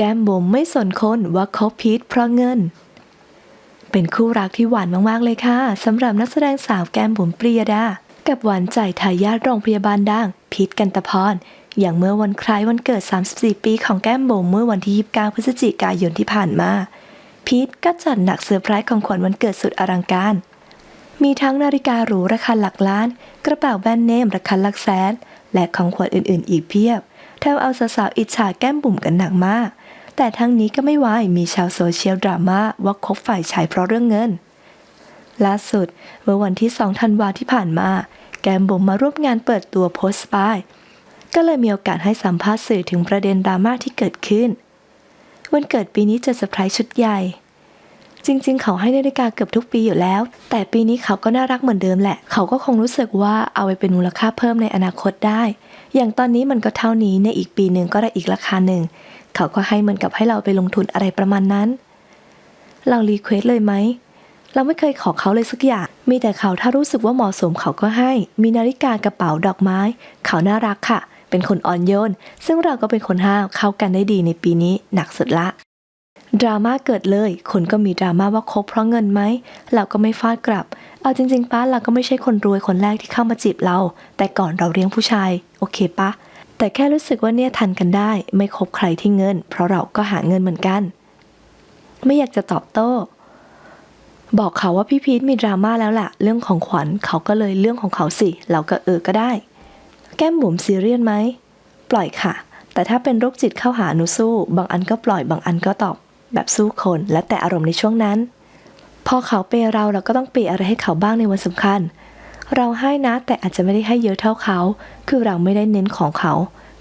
แก้มบุ๋มไม่สนคนว่าคบพีทเพราะเงิน เป็นคู่รักที่หวานมากๆเลยค่ะสำหรับนักแสดงสาวแก้มบุ๋มปรียดา กับหวานใจทายาทโรงพยาบาลดังพีทกันตะพรอย่างเมื่อวันคล้ายวันเกิด 34 ปีของแก้มบุ๋มเมื่อวันที่ 29 พฤศจิกายนที่ผ่านมา พีทก็จัดหนักเซอร์ไพรส์ของขวัญวันเกิดสุดอลังการมีทั้งนาฬิกาหรูราคาหลักล้าน กระเป๋าแบรนด์เนมราคาหลักแสน และของขวัญอื่นๆ อีกเพียบแทบเอาสาวๆอิจฉาแก้มบุ๋มกันหนักมาก แต่ทั้งนี้ก็ไม่วายมีชาวโซเชียลดราม่าว่าคบฝ่ายชายเพราะเรื่องเงิน ล่าสุดเมื่อวันที่2ธันวาที่ผ่านมา แกมบุ๋มมาร่วมงานเปิดตัวโพสต์ปายก็เลยมีโอกาสให้สัมภาษณ์สื่อถึงประเด็นดราม่าที่เกิดขึ้น วันเกิดปีนี้จะเซอร์ไพรส์ชุดใหญ่ จริงๆ เขาให้นาฬิกาเกือบทุกปีอยู่แล้ว แต่ปีนี้เขาก็น่ารักเหมือนเดิมแหละ เขาก็คงรู้สึกว่าเอาไปเป็นมูลค่าเพิ่มในอนาคตได้ อย่างตอนนี้มันก็เท่านี้ในอีกปีหนึ่งก็ได้อีกราคาหนึ่ง เขาก็ให้เหมือนกับให้เราไปลงทุนอะไรประมาณนั้น เรารีเควสเลยไหม เราไม่เคยขอเขาเลยสักอย่าง มีแต่เขาถ้ารู้สึกว่าเหมาะสมเขาก็ให้ มีนาฬิกากระเป๋าดอกไม้ เขาน่ารักค่ะ เป็นคนอ่อนโยน ซึ่งเราก็เป็นคนห้าวเข้ากันได้ดีในปีนี้หนักสุดละ ดราม่าเกิดเลย คนก็มีดราม่าว่าคบเพราะเงินไหม เราก็ไม่ฟาดกลับ เอาจริง ๆป้าเราก็ไม่ใช่คนรวยคนแรกที่เข้ามาจีบเรา แต่ก่อนเราเลี้ยงผู้ชาย โอเคปะ แต่แค่รู้สึกว่าเนี่ยทันกันได้ ไม่คบใครที่เงิน เพราะเราก็หาเงินเหมือนกัน ไม่อยากจะตอบโต้ บอกเขาว่าพี่พีทมีดราม่าแล้วล่ะ เรื่องของขวัญเขาก็เลยเรื่องของเขาสิ เราก็เออก็ได้ แก้มบุ๋มซีเรียสไหม ปล่อยค่ะ แต่ถ้าเป็นโรคจิตเข้าหาหนูสู้ บางอันก็ปล่อยบางอันก็ตอบ แบบสู้คนและแต่อารมณ์ในช่วงนั้น พอเขาเปย์เราเราก็ต้องเปย์อะไรให้เขาบ้างในวันสำคัญ เราให้นะแต่อาจจะไม่ได้ให้เยอะเท่าเขา คือเราไม่ได้เน้นของเขา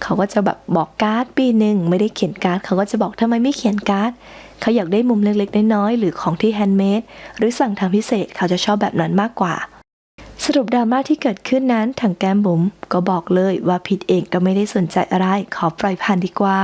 เขาก็จะแบบบอกการ์ดปีหนึ่งไม่ได้เขียนการ์ดเขาก็จะบอกทำไมไม่เขียนการ์ดเขาอยากได้มุมเล็กๆน้อยๆหรือของที่แฮนด์เมดหรือสั่งทำพิเศษเขาจะชอบแบบนั้นมากกว่า สรุปดราม่าที่เกิดขึ้นนั้นทางแก้มบุ๋มก็บอกเลยว่าพิดเองก็ไม่ได้สนใจอะไรขอปล่อยผ่านดีกว่า